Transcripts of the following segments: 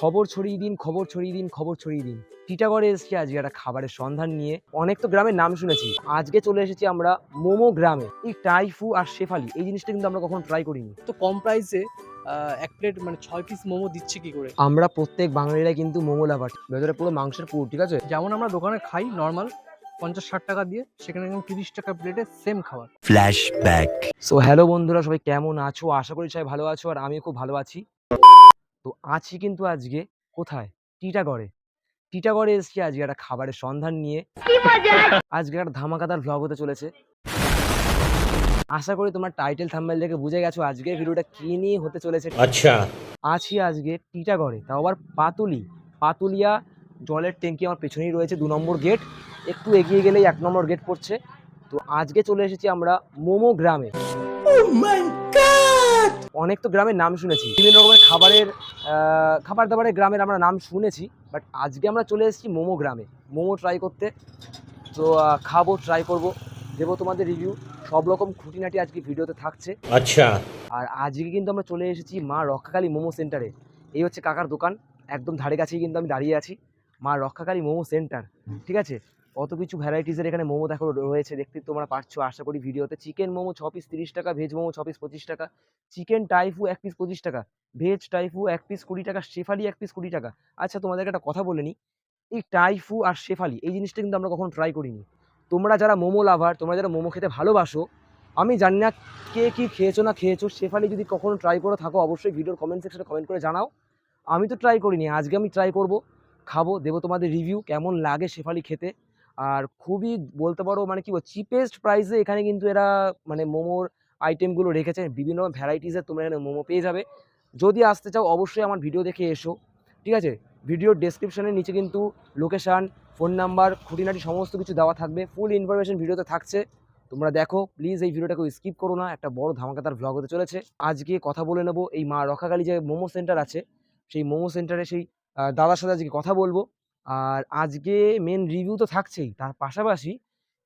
খবর ছড়িয়ে দিন খবর ছড়িয়ে দিন খবর ছড়িয়ে দিন। টিটাগড়ে এসেছি আজকে একটা খাবারের সন্ধান নিয়ে। অনেক তো গ্রামের নাম শুনেছি। আজকে চলে এসেছি আমরা মোমো গ্রামে। এই টাইফু আর শেফালি এই জিনিসটা কিন্তু আমরা কখনো ট্রাই করিনি। তো কম প্রাইসে এক প্লেট মানে ছয় পিস মোমো দিচ্ছে কি করে? আমরা প্রত্যেক বাঙালিরা কিন্তু মোমো লাভার ভেতরে পুরো মাংসের পুর ঠিক আছে? যেমন আমরা দোকানে খাই নর্মাল পঞ্চাশ ষাট টাকা দিয়ে সেখানে একদম তিরিশ টাকা প্লেটে সেম খাবার। Flashback. সো হ্যালো বন্ধুরা সবাই কেমন আছো? আশা করি সবাই ভালো আছো আর আমিও খুব ভালো আছি। আছি কিন্তু আজকে কোথায়? টিটাগড়ে। টিটাগড়ে এসছি আজকে একটা খাবারের সন্ধান নিয়ে। আজকে একটা ধামাকাদার ভ্লগ হতে চলেছে। আশা করি তোমার টাইটেল থাম্বেল দেখে বুঝে গেছো আজকে ভিডিওটা কি নিয়ে হতে চলেছে। আচ্ছা। আছি আজকে টিটাগড়ে। তাও আবার পাতুলি। পাতুলিয়া জলের ট্যাঙ্কি আমার পেছনেই রয়েছে দু নম্বর গেট একটু এগিয়ে গেলেই এক নম্বর গেট পড়ছে। তো আজকে চলে এসেছি আমরা মোমো গ্রামে। অনেক তো গ্রামের নাম শুনেছি। বিভিন্ন রকমের খাবারের খাবার দাবারের গ্রামের আমরা নাম শুনেছি বাট আজকে আমরা চলে এসেছি মোমো গ্রামে। মোমো ট্রাই করতে। তো খাব ট্রাই করব। দেবো তোমাদের রিভিউ সব রকম খুঁটিনাটি আজকে ভিডিওতে থাকছে। আচ্ছা। আর আজকে কিন্তু আমরা চলে এসেছি মা রক্ষাকালী মোমো সেন্টারে এই হচ্ছে কাকার দোকান। একদম ধারে কাছেই কিন্তু আমি দাঁড়িয়ে আছি। মা রক্ষাকালী মোমো সেন্টার ঠিক আছে? কত কিছু ভ্যারাইটিসের এখানে মোমো দেখো রয়েছে, দেখতে তোমরা পাচ্ছ আশা করি ভিডিওতে চিকেন মোমো ছ পিস তিরিশ টাকা ভেজ মোমো ছ পিস পঁচিশ টাকা চিকেন টাইফু এক পিস পঁচিশ টাকা ভেজ টাইফু এক পিস কুড়ি টাকা, শেফালি এক পিস কুড়ি টাকা। আচ্ছা তোমাদেরকে একটা কথা বলে নিই এই টাইফু আর শেফালি, এই জিনিসটা কিন্তু আমরা কখনো ট্রাই করিনি। তোমরা যারা মোমো লাভার তোমরা যারা মোমো খেতে ভালোবাসো, আমি জানি না কে কি খেয়েছো না খেয়েছো, শেফালি যদি কখনো ট্রাই করে থাকো, অবশ্যই ভিডিওর কমেন্ট সেকশনে কমেন্ট করে জানাও। আমি তো ট্রাই করিনি, আজকে আমি ট্রাই করব, খাব, দেবো তোমাদের রিভিউ কেমন লাগে শেফালি খেতে। আর খুবই বলতে পারো মানে কি চিপেস্ট প্রাইসে এখানে কিন্তু এরা মানে মোমোর আইটেমগুলো রেখেছে। বিভিন্ন ভ্যারাইটিসের তোমরা এখানে মোমো পেয়ে যাবে। যদি আসতে চাও অবশ্যই আমার ভিডিও দেখে এসো, ঠিক আছে? ভিডিওর ডেসক্রিপশনের নিচে কিন্তু লোকেশান ফোন নাম্বার খুঁটিনাটি সমস্ত কিছু দেওয়া থাকবে। ফুল ইনফরমেশন ভিডিওতে থাকছে। তোমরা দেখো প্লিজ এই ভিডিওটাকে স্কিপ করো না। একটা বড় ধামাকাদার ভ্লগ হতে চলেছে। আজকে কথা বলে নেব এই মা রক্ষাকালী যে মোমো সেন্টার আছে, সেই মোমো সেন্টারে সেই দাদার সাথে আজকে কথা বলব। আর আজকে মেন রিভিউ তো থাকছেই। তার পাশাপাশি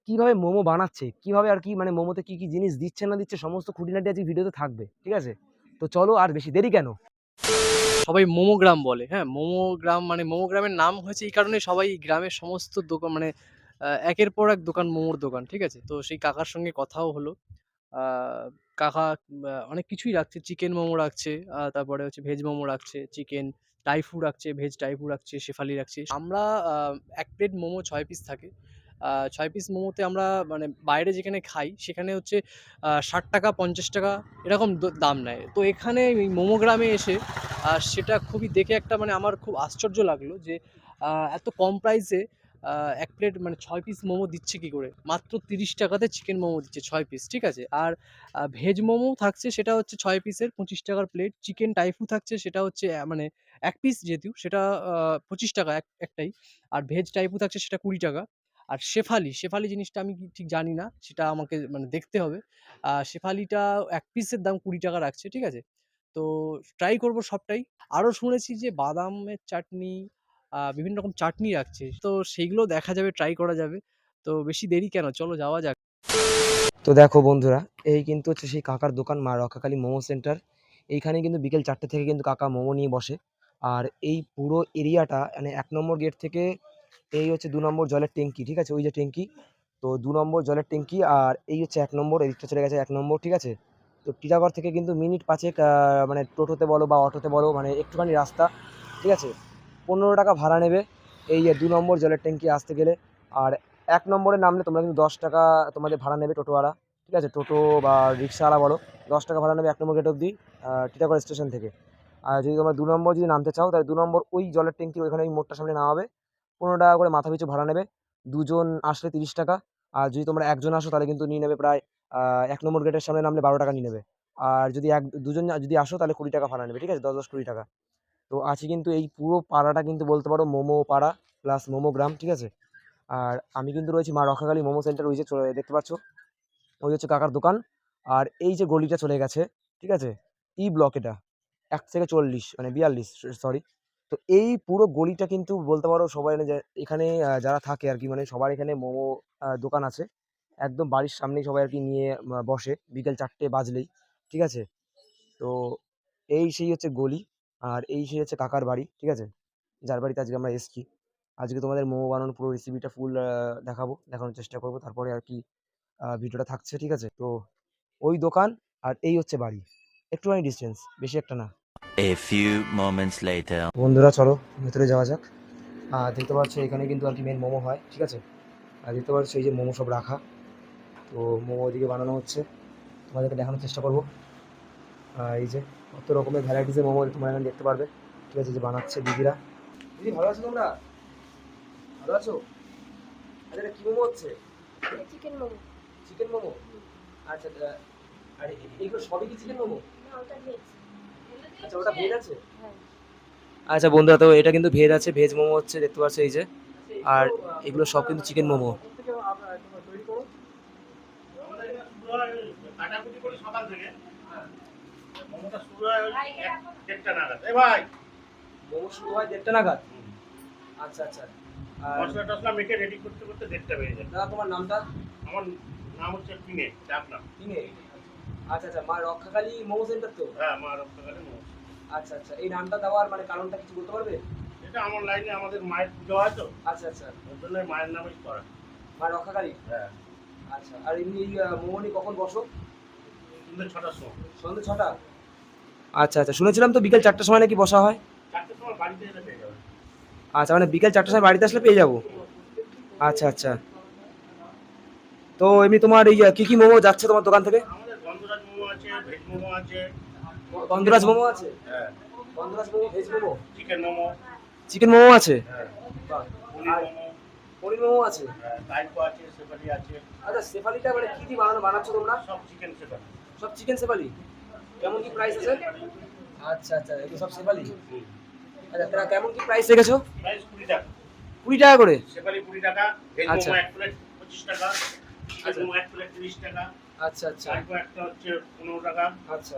কীভাবে মোমো বানাচ্ছে, কীভাবে আর কি মানে মোমোতে কি কি জিনিস দিচ্ছে না দিচ্ছে সমস্ত খুঁটিনাটি আজকে ভিডিওতে থাকবে, ঠিক আছে? তো চলো আর বেশি দেরি কেন? সবাই মোমো গ্রাম বলে হ্যাঁ? মোমো গ্রাম মানে মোমো গ্রামের নাম হয়েছে এই কারণে সবাই গ্রামের সমস্ত দোকান মানে একের পর এক দোকান মোমোর দোকান, ঠিক আছে? তো সেই কাকার সঙ্গে কথাও হলো। কাকা অনেক কিছুই রাখছে। চিকেন মোমো রাখছে তারপরে হচ্ছে ভেজ মোমো রাখছে চিকেন টাইফু রাখছে ভেজ টাইফু রাখছে, শেফালি রাখছে। আমরা এক প্লেট মোমো ছয় পিস থাকে। ছয় পিস মোমোতে আমরা মানে বাইরে যেখানে খাই, সেখানে হচ্ছে ষাট টাকা, পঞ্চাশ টাকা এরকম দাম নেয়। তো এখানে মোমো গ্রামে এসে সেটা খুবই দেখে একটা মানে আমার খুব আশ্চর্য লাগল যে এত কম প্রাইসে এক প্লেট মানে ছয় পিস মোমো দিচ্ছে কি করে? মাত্র তিরিশ টাকাতে চিকেন মোমো দিচ্ছে ছয় পিস ঠিক আছে? আর ভেজ মোমো থাকছে সেটা হচ্ছে ছয় পিসের পঁচিশ টাকার প্লেট চিকেন টাইফু থাকছে সেটা হচ্ছে মানে এক পিস যেহেতু সেটা পঁচিশ টাকা এক, একটাই। আর ভেজ টাইফু থাকছে সেটা কুড়ি টাকা। আর শেফালি শেফালি জিনিসটা আমি ঠিক জানি না, সেটা আমাকে মানে দেখতে হবে। শেফালিটা এক পিসের দাম কুড়ি টাকা রাখছে, ঠিক আছে? তো ট্রাই করব সবটাই। আরও শুনেছি যে বাদামের চাটনি বিভিন্ন রকম চাটনি রাখছে। তো সেইগুলো দেখা যাবে ট্রাই করা যাবে। তো বেশি দেরি কেন? চলো যাওয়া যাক। তো দেখো বন্ধুরা, এই কিন্তু হচ্ছে সেই কাকার দোকান, মা রক্ষাকালী মোমো সেন্টার। এইখানে কিন্তু বিকেল চারটে থেকে কিন্তু কাকা মোমো নিয়ে বসে। আর এই পুরো এরিয়াটা মানে এক নম্বর গেট থেকে এই হচ্ছে দু নম্বর জলের ট্যাঙ্কি ঠিক আছে? ওই যে ট্যাঙ্কি তো দু নম্বর জলের ট্যাঙ্কি আর এই হচ্ছে এক নম্বর, এদিকটা চলে গেছে এক নম্বর, ঠিক আছে? তো টিটাগড় থেকে কিন্তু মিনিট পাঁচেক মানে টোটোতে বলো বা অটোতে বলো মানে একটুখানি রাস্তা, ঠিক আছে? পনেরো টাকা ভাড়া নেবে। এই দু নম্বর জলের ট্যাঙ্কি আসতে গেলে। আর এক নম্বরে নামলে তোমরা কিন্তু দশ টাকা তোমাদের ভাড়া নেবে টোটোওয়ালা। ঠিক আছে? টোটো বা রিক্সাওয়ালা বলো। দশ টাকা ভাড়া নেবে এক নম্বর গেট অবধি টিটাগড় স্টেশন থেকে। আর যদি তোমরা দু নম্বর যদি নামতে চাও, তাহলে দু নম্বর ওই জলের ট্যাঙ্কি ওইখানে ওই মোড়টার সামনে নামাবে। পনেরো টাকা করে মাথা পিছু ভাড়া নেবে। দুজন আসলে তিরিশ টাকা। আর যদি তোমরা একজন আসো, তাহলে কিন্তু নিয়ে নেবে প্রায় এক নম্বর গেটের সামনে নামলে বারো টাকা নিয়ে নেবে। আর যদি এক, দুজন যদি আসো, তাহলে কুড়ি টাকা ভাড়া নেবে। ঠিক আছে? দশ দশ কুড়ি টাকা। তো আছে কিন্তু এই পুরো পাড়াটা কিন্তু বলতে পারো মোমো পাড়া প্লাস মোমো গ্রাম, ঠিক আছে? আর আমি কিন্তু রয়েছি মা রক্ষাকালী মোমো সেন্টার ওই যে চলে- দেখতে পাচ্ছ? ওই হচ্ছে কাকার দোকান। আর এই যে গলিটা চলে গেছে, ঠিক আছে? ই ব্লক এটা, এক থেকে চল্লিশ মানে বিয়াল্লিশ সরি তো এই পুরো গলিটা কিন্তু বলতে পারো সবাই মানে এখানে যারা থাকে আর কি মানে সবার এখানে মোমো দোকান আছে। একদম বাড়ির সামনেই সবাই আর কি নিয়ে বসে, বিকেল চারটে বাজলেই, ঠিক আছে? তো এই সেই হচ্ছে গলি। আর এই সে হচ্ছে কাকার বাড়ি ঠিক আছে? যার বাড়িতে আজকে আমরা এসেছি। আজকে তোমাদের মোমো বানানোর পুরো রেসিপিটা ফুল দেখাবো দেখানোর চেষ্টা করব তারপরে আর কি ভিডিওটা থাকছে ঠিক আছে? তো ওই দোকান আর এই হচ্ছে বাড়ি। একটুখানি ডিস্টেন্স বেশি একটা না। A few moments later. বন্ধুরা চলো ভেতরে যাওয়া যাক। আর দেখতে পাচ্ছ এখানে কিন্তু আর কি মেন মোমো হয় ঠিক আছে? আর দেখতে পাচ্ছ এই যে মোমো সব রাখা। তো মোমো ওইদিকে বানানো হচ্ছে। তোমাদেরকে দেখানোর চেষ্টা করব। এই যে কত রকমের ভ্যারাইটিসের মোমো তোমরা এখানে দেখতে পারবে ঠিক আছে যে বানাচ্ছে দিদিরা দিদি ভালো আছো তোমরা ভালো আছো আচ্ছা এটা কী মোমো হচ্ছে চিকেন মোমো চিকেন মোমো আচ্ছা আর এইগুলো সবই কি চিকেন মোমো না ওটা ভেজ আচ্ছা ওটা ভেজ আছে হ্যাঁ আচ্ছা বন্ধুরা তো এটা কিন্তু ভেজ আছে ভেজ মোমো হচ্ছে দেখতে পাচ্ছ এই যে আর এগুলো সব কিন্তু চিকেন মোমো কাটাকুটি করি সকাল থেকে মোমোটা শুরু হয় দেড়টা নাগাদ। এ ভাই! মোমো শুরু হয় দেড়টা নাগাদ? আচ্ছা আচ্ছা। আর মশলা টসলা মেখে রেডি করতে করতে দেড়টা বেজে যায়। দাদা তোমার নামটা? আমার নাম হচ্ছে কিনে ডাক নাম। কিনে আচ্ছা আচ্ছা। মা রক্ষাকালী মোমো সেন্টার তো? হ্যাঁ মা রক্তকালে মোমো আচ্ছা আচ্ছা। এই নামটা দেওয়ার মানে কারণটা কিছু বলতে পারবে? এটা আমার লাইনে আমাদের মায়ের পুজো হয় তো। আচ্ছা আচ্ছা। ওর জন্য মায়ের নামেই করা। মা রক্ষাকালী? হ্যাঁ। আচ্ছা। আর এমনি আহ, কখন বসো? কিন্তু ছটার সময়। সন্ধ্যে ছটা? আচ্ছা আচ্ছা। শুনেছিলাম তো বিকেল চারটার সময় নাকি বসা হয়? আচ্ছা মানে বিকেল চারটার সময় বাড়িতে আসলে পেয়ে যাব? আচ্ছা আচ্ছা। তো এমনি তোমার এই কি কি মোমো যাচ্ছে তোমার দোকান থেকে? গন্ধরাজ মোমো আছে গন্ধরাজ মোমো হ্যাঁ। গন্ধরাজ momo veg momo? Chicken momo. Chicken momo আছে? হ্যাঁ। পনির মোমো। আছে? হ্যাঁ টাইপো আছে সেপালি আছে। আচ্ছা সেফালিটা মানে কি দিয়ে বানানো বানাচ্ছো তোমরা? সব চিকেন সেপালি সব চিকেন সেফালি কেমন কি প্রাইস আছে? আচ্ছা আচ্ছা এগুলো সব সেফালি আচ্ছা তারা কেমন কি প্রাইস রেখেছো? প্রাইস কুড়ি টাকা। কুড়ি টাকা করে? সেপালি কুড়ি টাকা আচ্ছা। এক প্লেট পঁচিশ টাকা আচ্ছা। এক প্লেট তিরিশ টাকা। আচ্ছা আচ্ছা। টাইপো একটা হচ্ছে পনেরো টাকা। আচ্ছা।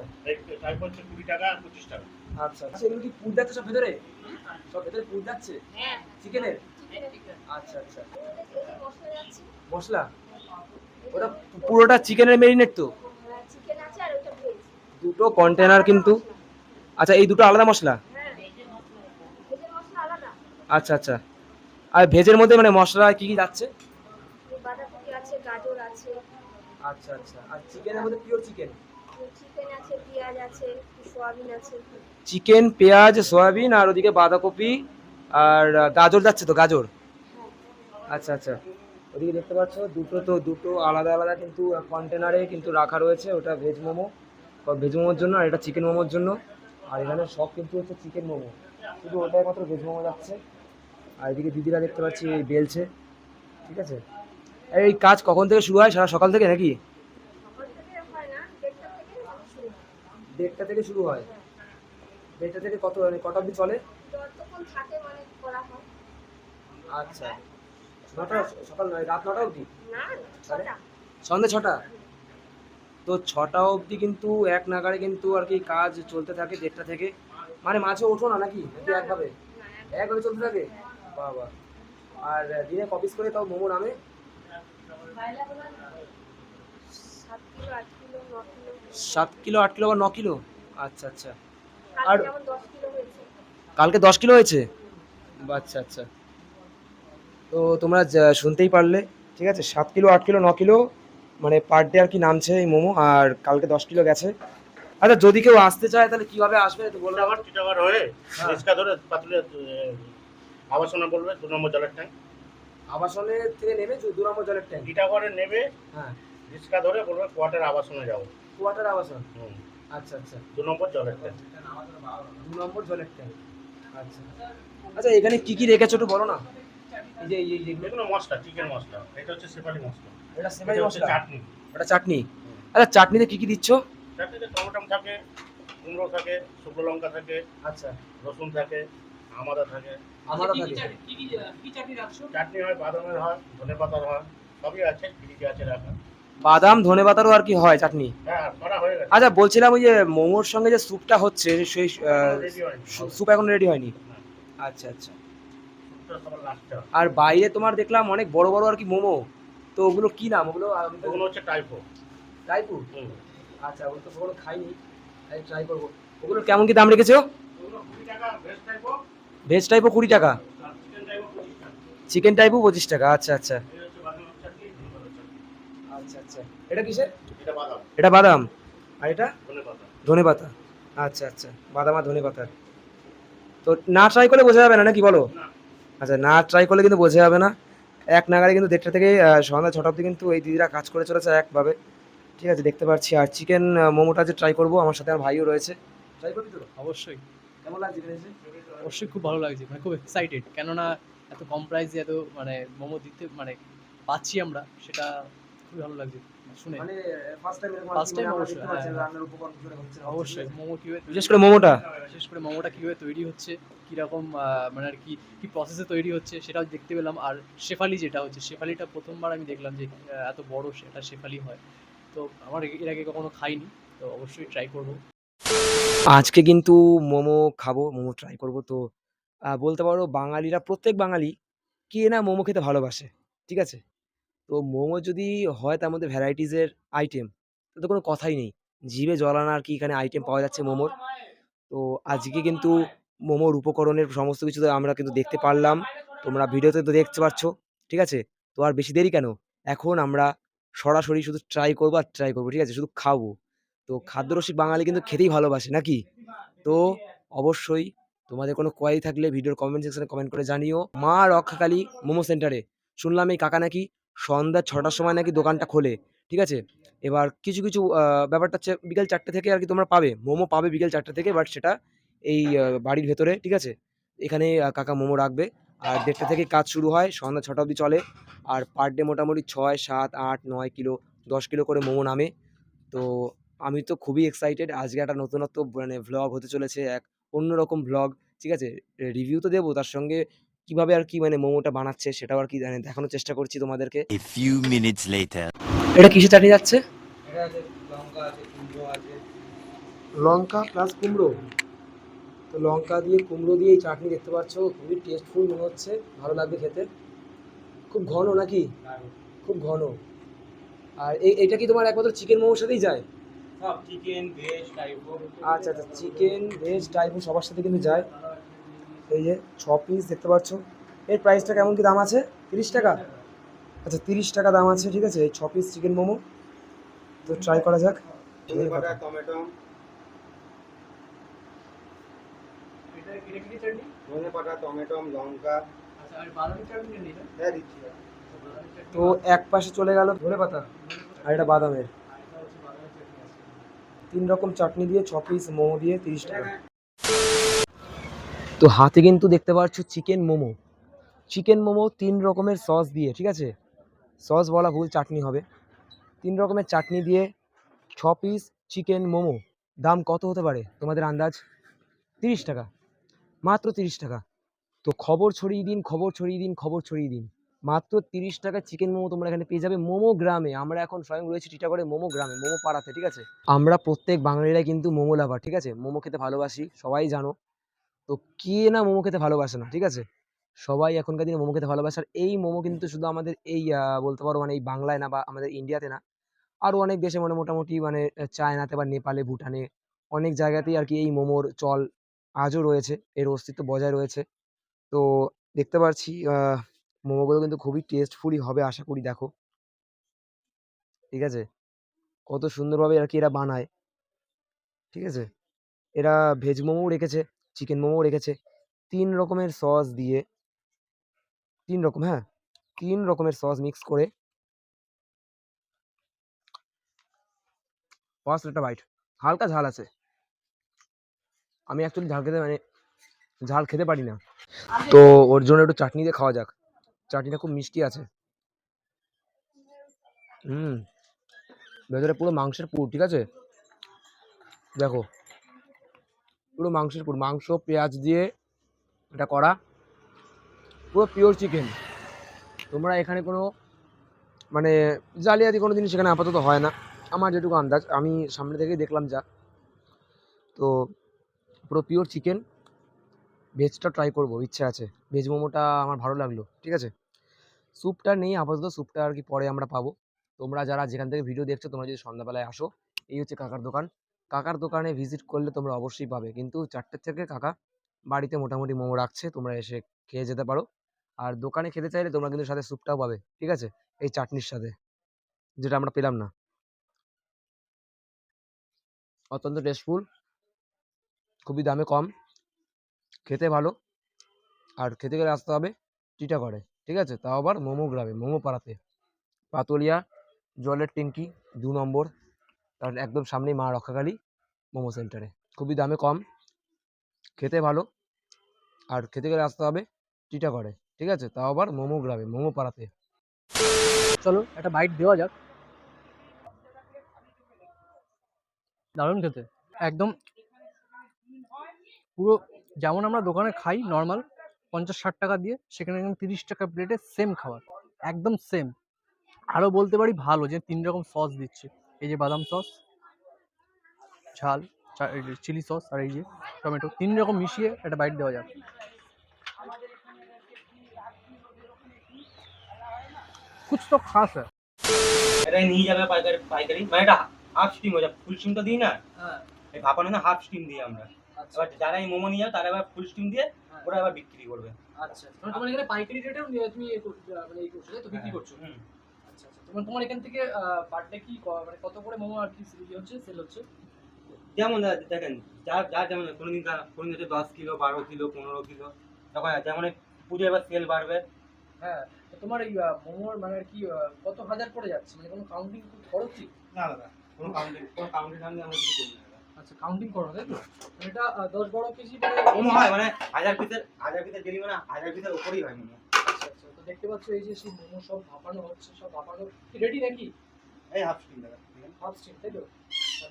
টাইপো হচ্ছে কুড়ি টাকা আর পঁচিশ টাকা। আচ্ছা আচ্ছা। এগুলো কি পুর যাচ্ছে সব ভেতরে? সব ভেতরে পুর যাচ্ছে? হ্যাঁ। চিকেনের? আচ্ছা আচ্ছা। মশলা মশলা? ওটা পুরোটা চিকেনের মেরিনেট তো চিকেন আছে আর ওটা ভেজ দুটো কন্টেনার কিন্তু। আচ্ছা এই দুটো আলাদা মশলা? আচ্ছা আচ্ছা। আর ভেজের মধ্যে মানে মশলা কি কি যাচ্ছে? বাঁধাকপি আছে গাজর আছে। আচ্ছা আচ্ছা। আর চিকেনের মধ্যে পিওর চিকেন চিকেন আছে পেঁয়াজ আছে সোয়াবিন আছে। চিকেন পেঁয়াজ সয়াবিন আর ওদিকে বাঁধাকপি আর গাজর যাচ্ছে তো গাজর? আচ্ছা আচ্ছা। ওদিকে দেখতে পাচ্ছ দুটো তো দুটো আলাদা আলাদা কিন্তু কন্টেনারে কিন্তু রাখা রয়েছে ওটা ভেজ মোমো। ভেজ মোমোর জন্য আর এটা চিকেন মোমোর জন্য। আর এখানে সব কিন্তু হচ্ছে চিকেন মোমো। শুধু ওটাই মাত্র ভেজ মোমো যাচ্ছে। আর এদিকে দিদিরা দেখতে পাচ্ছি এই বেলছে। ঠিক আছে? এই কাজ কখন থেকে শুরু হয়? সারা সকাল থেকে নাকি? দেড়টা থেকে শুরু হয়। দেড়টা থেকে কত মানে কটা অবধি চলে? মানে আচ্ছা। নটা সকাল নয় রাত নটা অবধি? সন্ধ্যে ছটা? তো ছটা অবধি কিন্তু এক নাগারে কিন্তু আর কি কাজ চলতে থাকে দেড়টা থেকে। মানে মাঝে ওঠো না নাকি? একভাবে? একভাবে চলতে থাকে? বাবা। আর দিনে কপিস করে তাও মোমো নামে? সাত কিলো, আট কিলো বা ন কিলো? আচ্ছা আচ্ছা। আর- কালকে দশ কিলো হয়েছে? আচ্ছা আচ্ছা। তো তোমরা শুনতেই পারলে। ঠিক আছে? সাত কিলো, আট কিলো, ন কিলো মানে পার ডে আর কি নামছে এই মোমো আর কালকে দশ কিলো গেছে। আচ্ছা যদি কেউ আসতে চায় তাহলে কীভাবে আসবে? বলবে টিটাগড় টিটাগড় হয়ে হ্যাঁ। রিক্সা ধরে পাতুলে আবাসনা বলবে দু নম্বর জলের ট্যাঙ্ক আবাসনের থেকে নেমে দু নম্বর জলের ট্যাঙ্ক টিটাগড়ে নেবে হ্যাঁ। রিক্সা ধরে বলবে কোয়ার্টার আবাসনে যাব। কোয়ার্টার আবাসন? আচ্ছা আচ্ছা। দু নম্বর জলের ট্যাঙ্ক দু নম্বর জলের ট্যাঙ্ক আচ্ছা। আচ্ছা এখানে কি কি রেখেছো একটু বলো না। এই যে এই যে এগুলো মশলা চিকেন মশলা এটা হচ্ছে সেপালি মশলা। এটা সেমাই এটা হচ্ছে মশলা? চাটনি। এটা চাটনি? আচ্ছা চাটনিতে কি কি দিচ্ছ? চাটনিতে টমেটম থাকে কুমড়ো থাকে শুকনো লঙ্কা থাকে আচ্ছা। রসুন থাকে আমাদা থাকে। আমারও থাকে। চাটনি হয় বাদামের হয় ধনে পাতার হয় সবই আছে ফ্রিজে আছে রাখা। বাদাম ধনে পাতারও আর কি হয় চাটনি? হ্যাঁ হয়ে আচ্ছা বলছিলাম ওই যে মোমোর সঙ্গে যে স্যুপটা হচ্ছে সেই স্যুপ এখন রেডি হয়নি? আচ্ছা আচ্ছা স্যুপটা সবার লাস্টে হয় আর বাইরে তোমার দেখলাম অনেক বড় বড় আর কি মোমো। তো ওগুলো কি নাম? ওগুলো ওগুলো হচ্ছে টাইপো ট্রাইপু হুম। আচ্ছা ওগুলো তো কখনো খাইনি। ট্রাই করব। ওগুলো কেমন কি দাম রেখেছো? ভেজ টাইপও কুড়ি টাকা? চিকেন টাইপও পঁচিশ টাকা। আচ্ছা আচ্ছা। আচ্ছা আচ্ছা। এটা কিসের? এটা বাদাম। আর এটা? ধনে পাতা। আচ্ছা আচ্ছা। বাদাম আর ধনে পাতার। তো না ট্রাই করলে বোঝা যাবে না নাকি বলো। আচ্ছা না ট্রাই করলে কিন্তু বোঝা যাবে না। এক নাগারে কিন্তু দেড়টা থেকে সন্ধ্যা ছটা অবধি কিন্তু এই দিদিরা কাজ করে চলেছে একভাবে। ঠিক আছে দেখতে পাচ্ছি। আর চিকেন মোমোটা যে ট্রাই করব আমার সাথে আমার ভাইও রয়েছে। ট্রাই করবি তো? অবশ্যই। কেমন লাগছে অবশ্যই খুব ভালো লাগছে মানে খুব এক্সাইটেড কেননা এত কম প্রাইসে এত মানে মোমো দিতে মানে পাচ্ছি আমরা সেটা খুবই ভালো লাগছে। শুনে মানে ফার্স্ট টাইম First time অবশ্যই, হ্যাঁ। রান্নার উপকরণ কীভাবে হচ্ছে হচ্ছে। অবশ্যই মোমো কীভাবে বিশেষ করে মোমোটা। বিশেষ করে মোমোটা কীভাবে তৈরি হচ্ছে কীরকম মানে আর কি কী প্রসেসে তৈরি হচ্ছে সেটাও দেখতে পেলাম। আর শেফালি যেটা হচ্ছে শেফালিটা প্রথমবার আমি দেখলাম যে এত বড় সেটা শেফালি হয়। তো আমার এর আগে কখনো খাইনি তো অবশ্যই ট্রাই করব। আজকে কিন্তু মোমো খাব মোমো ট্রাই করব। তো বলতে পারো বাঙালিরা প্রত্যেক বাঙালি কে না মোমো খেতে ভালোবাসে ঠিক আছে? তো মোমো যদি হয় তার মধ্যে ভ্যারাইটিসের আইটেম তো কোনো কথাই নেই। জিভে জল আনা আর কি এখানে আইটেম পাওয়া যাচ্ছে মোমোর? তো আজকে কিন্তু মোমোর উপকরণের সমস্ত কিছু আমরা কিন্তু দেখতে পারলাম। তোমরা ভিডিওতে তো দেখতে পাচ্ছ ঠিক আছে? তো আর বেশি দেরি কেন? এখন আমরা সরাসরি শুধু ট্রাই করব আর ট্রাই করব, ঠিক আছে? শুধু খাব। তো খাদ্যরসিক বাঙালি কিন্তু খেতেই ভালোবাসে, নাকি? তো অবশ্যই তোমাদের কোনো কোয়ারি থাকলে ভিডিওর কমেন্ট সেকশনে কমেন্ট করে জানিও। মা রক্ষাকালী মোমো সেন্টারে শুনলাম এই কাকা নাকি সন্ধ্যা ছটার সময় নাকি দোকানটা খোলে, ঠিক আছে? এবার কিছু কিছু ব্যাপারটা হচ্ছে বিকেল চারটে থেকে আর কি তোমরা পাবে, মোমো পাবে বিকেল চারটে থেকে বাট সেটা এই বাড়ির ভেতরে, ঠিক আছে? এখানে কাকা মোমো রাখবে, আর দেড়টা থেকে কাজ শুরু হয়, সন্ধ্যা ছটা অবধি চলে, আর পার ডে মোটামুটি ছয়, সাত, আট, নয় কিলো, দশ কিলো করে মোমো নামে। তো আমি তো খুবই এক্সাইটেড আজকে একটা নতুনত্ব মানে ভ্লগ হতে চলেছে, এক অন্যরকম ভ্লগ ঠিক আছে? রিভিউ তো দেবো, তার সঙ্গে কীভাবে আর কি মানে মোমোটা বানাচ্ছে সেটাও আর কি মানে দেখানোর চেষ্টা করছি তোমাদেরকে। A few minutes later. এটা কিসে চাটনি যাচ্ছে? লঙ্কা প্লাস কুমড়ো তো লঙ্কা দিয়ে কুমড়ো দিয়ে এই চাটনি দেখতে পাচ্ছ খুবই টেস্টফুল মনে হচ্ছে ভালো লাগবে খেতে। খুব ঘন নাকি? খুব ঘন। আর এই এটা কি তোমার একমাত্র চিকেন মোমোর সাথেই যায়? চিকেন ভেজ আচ্ছা আচ্ছা চিকেন ভেজ টাইপও সবার সাথে কিন্তু যায়। এই যে ছ পিস দেখতে পাচ্ছ। এর প্রাইসটা কেমন কি দাম আছে? তিরিশ টাকা? আচ্ছা তিরিশ টাকা দাম আছে ঠিক আছে? এই ছ পিস চিকেন মোমো। তো ট্রাই করা যাক। লঙ্কা। আচ্ছা আর বাদামি চাটনি নেই না হ্যাঁ দিচ্ছি। তো এক পাশে চলে গেল ধনে পাতা আর এটা বাদামের। তিন রকম চাটনি দিয়ে ছ পিস মোমো দিয়ে তিরিশ টাকা। তো হাতে কিন্তু দেখতে পাচ্ছ চিকেন মোমো। চিকেন মোমো তিন রকমের সস দিয়ে, ঠিক আছে? সস বলা ভুল, চাটনি হবে। তিন রকমের চাটনি দিয়ে ছ পিস চিকেন মোমো। দাম কত হতে পারে তোমাদের আন্দাজ? তিরিশ টাকা। মাত্র তিরিশ টাকা। তো খবর ছড়িয়ে দিন, খবর ছড়িয়ে দিন, খবর ছড়িয়ে দিন। মাত্র তিরিশ টাকা চিকেন মোমো তোমরা এখানে পেয়ে যাবে মোমো গ্রামে। আমরা এখন স্বয়ং রয়েছি টিটাগড়ে মোমো গ্রামে, মোমো পাড়াতে, ঠিক আছে? আমরা প্রত্যেক বাঙালিরাই কিন্তু মোমো লাভার ঠিক আছে? মোমো খেতে ভালোবাসি, সবাই জানো। তো কে না মোমো খেতে ভালোবাসে না, ঠিক আছে? সবাই এখনকার দিনে মোমো খেতে ভালোবাসে, আর এই মোমো কিন্তু শুধু আমাদের এই বলতে পারো মানে এই বাংলায় না বা আমাদের ইন্ডিয়াতে না আরও অনেক দেশে মানে মোটামুটি মানে চায়নাতে বা নেপালে, ভুটানে অনেক জায়গাতেই আর কি এই মোমোর চল আজও রয়েছে, এর অস্তিত্ব বজায় রয়েছে। তো দেখতে পাচ্ছি মোমোগুলো কিন্তু খুবই টেস্টফুলই হবে আশা করি, দেখো। ঠিক আছে? কত সুন্দরভাবে আর কি এরা বানায়। ঠিক আছে? এরা ভেজ মোমোও রেখেছে। চিকেন মোমো রেখেছে। তিন রকমের সস দিয়ে, তিন রকম হ্যাঁ? তিন রকমের সস মিক্স করে ফার্স্ট একটা বাইট হালকা ঝাল আছে। আমি অ্যাকচুয়ালি ঝাল খেতে মানে ঝাল খেতে পারি না। তো ওর জন্য একটু চাটনি দিয়ে খাওয়া যাক। চাটনিটা খুব মিষ্টি আছে। হুম। ভেতরে পুরো মাংসের পুর, ঠিক আছে? দেখো। পুরো মাংসের পুর, মাংস, পেঁয়াজ দিয়ে এটা করা। পুরো পিওর চিকেন তোমরা এখানে কোনো মানে জালিয়াতি কোনো জিনিস এখানে আপাতত হয় না। আমার যেটুকু আন্দাজ, আমি সামনে থেকেই দেখলাম যা। তো পুরো পিওর চিকেন ভেজটা ট্রাই করব, ইচ্ছা আছে। ভেজ মোমোটা আমার ভালো লাগল, ঠিক আছে? স্যুপটা নেই, আপাতত স্যুপটা আর কি পরে আমরা পাবো। তোমরা যারা যেখান থেকে ভিডিও দেখছ, তোমরা যদি সন্ধ্যাবেলায় আসো, এই হচ্ছে কাকার দোকান। কাকার দোকানে ভিজিট করলে তোমরা অবশ্যই পাবে। কিন্তু চারটের থেকে কাকা বাড়িতে মোটামুটি মোমো রাখছে, তোমরা এসে খেয়ে যেতে পারো। আর দোকানে খেতে চাইলে তোমরা কিন্তু সাথে স্যুপটাও পাবে, ঠিক আছে? এই চাটনির সাথে, যেটা আমরা পেলাম না। অত্যন্ত টেস্টফুল খুবই দামে কম, খেতে ভালো। আর খেতে গেলে আসতে হবে টিটাগড়ে, ঠিক আছে? তাও আবার মোমো গ্রামে, মোমো পাড়াতে। পাতলিয়া, জলের ট্যাঙ্কি দু নম্বর, তার একদম সামনেই মা রক্ষাকালী। মোমো সেন্টারে। খুবই দামে কম, খেতে ভালো। আর খেতে গেলে আসতে হবে টিটাগড়ে ঠিক আছে? তাও আবার মোমো গ্রামে, মোমো পাড়াতে। চলো, একটা বাইট দেওয়া যাক। দারুণ খেতে। একদম পুরো যেমন আমরা দোকানে খাই নর্মাল পঞ্চাশ ষাট টাকা দিয়ে, সেখানে তিরিশ টাকা প্লেটে সেম খাবার, একদম সেম আরও বলতে পারি ভালো যে তিন রকম সস দিচ্ছে। এই যে বাদাম সস ঝাল চিলি সস আর এই যে টমেটো তিন রকম মিশিয়ে একটা বাইট দেওয়া যাক। কুছ তো খাস है এটা নিয়ে যাবে পাইকারি পাইকারি। মানে এটা হাফ স্টিম হয়ে যাবে। ফুল স্টিম তো দিই না? হ্যাঁ। এই ভাপানো না হাফ স্টিম দিই আমরা। আচ্ছা। এবার যারা এই মোমো নিয়ে যাবে তারা এবার ফুল স্টিম দিয়ে হ্যাঁ। ওরা এবার বিক্রি করবে। আচ্ছা। তোমার এখানে পাইকারি রেটেও তুমি মানে এই করছ তাই তো? বিক্রি করছ? হুম। আচ্ছা আচ্ছা। তোমার তোমার এখান থেকে পার ডে কি মানে কত করে মোমো আর কি হচ্ছে সেল হচ্ছে? যেমন দেখেন যার যার যেমন কোনোদিন কোনোদিন হচ্ছে দশ কিলো বারো কিলো পনেরো কিলো তখন যেমন এই পুজো এবার সেল বাড়বে। হ্যাঁ তো তোমার এই মোমোর মানে আর কি কত হাজার পড়ে যাচ্ছে? মানে কোনো কাউন্টিং করো কি না দাদা কোনো কাউন্টিং কোনো কাউন্টিং টাউন্টিং আমরা কিছু করি না আচ্ছা কাউন্টিং করো তাই তো? মানে এটা দশ বারো কেজি মানে মোমো হয় মানে হাজার পিসের হাজার পিসের ডেলি মানে হাজার পিসের উপরেই হয় মোমো। আচ্ছা আচ্ছা তো দেখতে পাচ্ছ এই যে সেই মোমো সব ভাপানো হচ্ছে সব ভাপানো রেডি নাকি? এই হাফ স্টিম দাদা হাফ স্টিম তাই তো?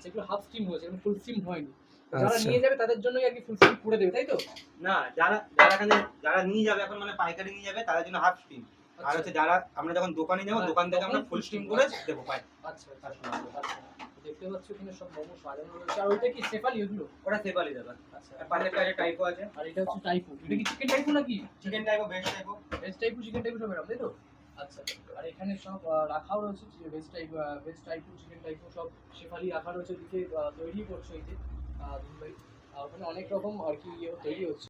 এগুলো হাফ স্টিম হয়েছে এগুলো ফুল স্টিম হয়নি। যারা আচ্ছা। নিয়ে যাবে তাদের জন্যই আর কি ফুল স্টিম করে দেবে তাই তো? না যারা যারা এখানে যারা নিয়ে যাবে এখন মানে পাইকারি নিয়ে যাবে তাদের জন্য হাফ স্টিম আর আচ্ছা। হচ্ছে যারা আমরা যখন দোকানে যাব হ্যাঁ, দোকান থেকে আমরা ফুল স্টিম করে। দেবো পাই। আচ্ছা আচ্ছা আচ্ছা দেখতে পাচ্ছ এখানে সব মোমো সাজানো রয়েছে। আর ওইটা কি সেফালি ওগুলো ওটা সেপালি দাদা। আচ্ছা। পাশের কাছে টাইপও আছে। আর এটা হচ্ছে টাইপো এটা কি চিকেন টাইপো নাকি? চিকেন টাইপও বেস্ট টাইপও ভেজ টাইপো চিকেন টাইপো সব এরকম তাই তো? আচ্ছা আর এখানে সব রাখাও রয়েছে ভেজ টাইপ ভেজ টাইপো চিকেন সব শেফালি রাখা রয়েছে তৈরি করছে এই যে ওখানে অনেক রকম আর কি ইয়ে তৈরি হচ্ছে।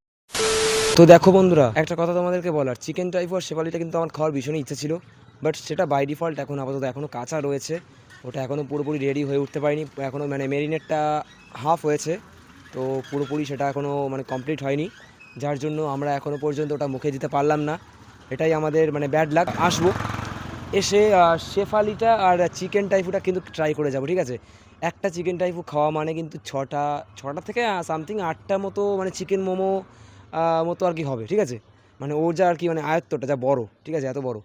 তো দেখো বন্ধুরা, একটা কথা তোমাদেরকে বলার চিকেন টাইপ আর শেফালিটা কিন্তু আমার খাওয়ার ভীষণই ইচ্ছে ছিল বাট সেটা বাই ডিফল্ট এখন আপাতত এখনও কাঁচা রয়েছে, ওটা এখনও পুরোপুরি রেডি হয়ে উঠতে পারিনি এখনও মানে মেরিনেটটা হাফ হয়েছে, তো পুরোপুরি সেটা এখনও মানে কমপ্লিট হয়নি, যার জন্য আমরা এখনও পর্যন্ত ওটা মুখে দিতে পারলাম না। এটাই আমাদের মানে ব্যাড লাক আসব। এসে শেফালিটা আর চিকেন টাইফুটা কিন্তু ট্রাই করে যাব, ঠিক আছে? একটা চিকেন টাইফু খাওয়া মানে কিন্তু ছটা ছটা থেকে সামথিং আটটা মতো মানে চিকেন মোমো মতো আর কি হবে, ঠিক আছে? মানে ওর যা আর কি মানে আয়ত্তটা, যা বড়, ঠিক আছে? এত বড়।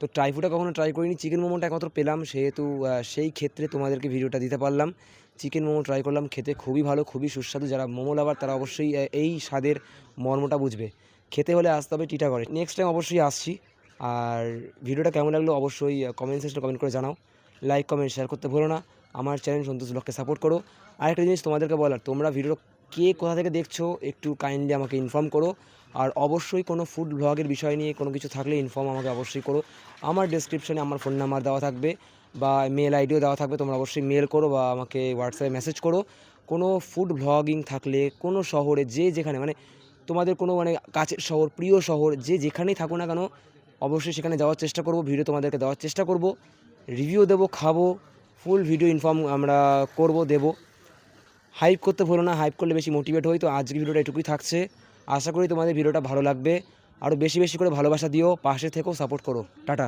তো ট্রাইফুটা কখনো ট্রাই করিনি চিকেন মোমোটা একমাত্র পেলাম, সেহেতু সেই ক্ষেত্রে তোমাদেরকে ভিডিওটা দিতে পারলাম। চিকেন মোমো ট্রাই করলাম, খেতে খুবই ভালো, খুবই সুস্বাদু, যারা মোমো লাভার তারা অবশ্যই এই স্বাদের মর্মটা বুঝবে। খেতে হলে আসতে হবে টিটাগড়ে নেক্সট টাইম অবশ্যই আসছি। আর ভিডিওটা কেমন লাগল অবশ্যই কমেন্ট সেকশনে কমেন্ট করে জানাও। লাইক কমেন্ট শেয়ার করতে ভুলো না। আমার চ্যানেল সন্তোষ ব্লগকে সাপোর্ট করো। আরেকটা জিনিস তোমাদেরকে বলার, তোমরা ভিডিওটা কে কোথা থেকে দেখছ একটু কাইন্ডলি আমাকে ইনফর্ম করো। আর অবশ্যই কোনো ফুড ব্লগের বিষয় নিয়ে কোনো কিছু থাকলে ইনফর্ম আমাকে অবশ্যই করো। আমার ডেসক্রিপশনে আমার ফোন নাম্বার দেওয়া থাকবে বা মেল আইডিও দেওয়া থাকবে, তোমরা অবশ্যই মেল করো বা আমাকে হোয়াটসঅ্যাপে মেসেজ করো। কোনো ফুড ব্লগিং থাকলে, কোনো শহরে যে যেখানে মানে তোমাদের কোনো মানে কাছের শহর, প্রিয় শহর, যে যেখানেই থাকো না কেন, অবশ্যই সেখানে যাওয়ার চেষ্টা করব, ভিডিও তোমাদেরকে দেওয়ার চেষ্টা করব। রিভিউ দেবো, খাব, ফুল ভিডিও ইনফর্ম আমরা করব, দেব। হাইপ করতে ভুলো না হাইপ করলে বেশি মোটিভেট হই, তো আজকে ভিডিওটা এটুকুই থাকছে। আশা করি তোমাদের ভিডিওটা ভালো লাগবে। আরও বেশি বেশি করে ভালোবাসা দিও, পাশে থেকেও সাপোর্ট করো। টাটা।